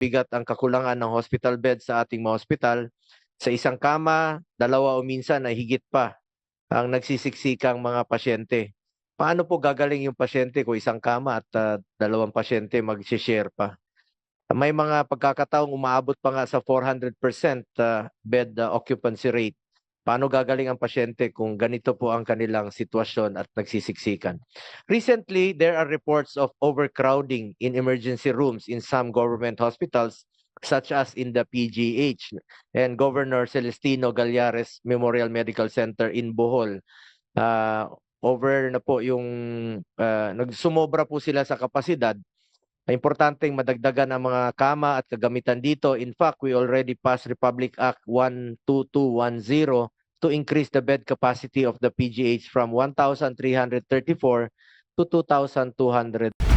bigat ang kakulangan ng hospital bed sa ating mga hospital. Sa isang kama, dalawa o minsan ay higit pa ang nagsisiksikang mga pasyente. Paano po gagaling yung pasyente kung isang kama at ah, dalawang pasyente mag-share pa? May mga pagkakataong umaabot pa nga sa 400% ah, bed ah, occupancy rate. Paano gagaling ang pasyente kung ganito po ang kanilang sitwasyon at nagsisiksikan? Recently, there are reports of overcrowding in emergency rooms in some government hospitals such as in the PGH and Governor Celestino Gallares Memorial Medical Center in Bohol. Ah, over na po yung ah, nagsumobra po sila sa kapasidad. Importanteng madagdagan ang mga kama at kagamitan dito. In fact, we already passed Republic Act 12210 to increase the bed capacity of the PGH from 1,334 to 2,200.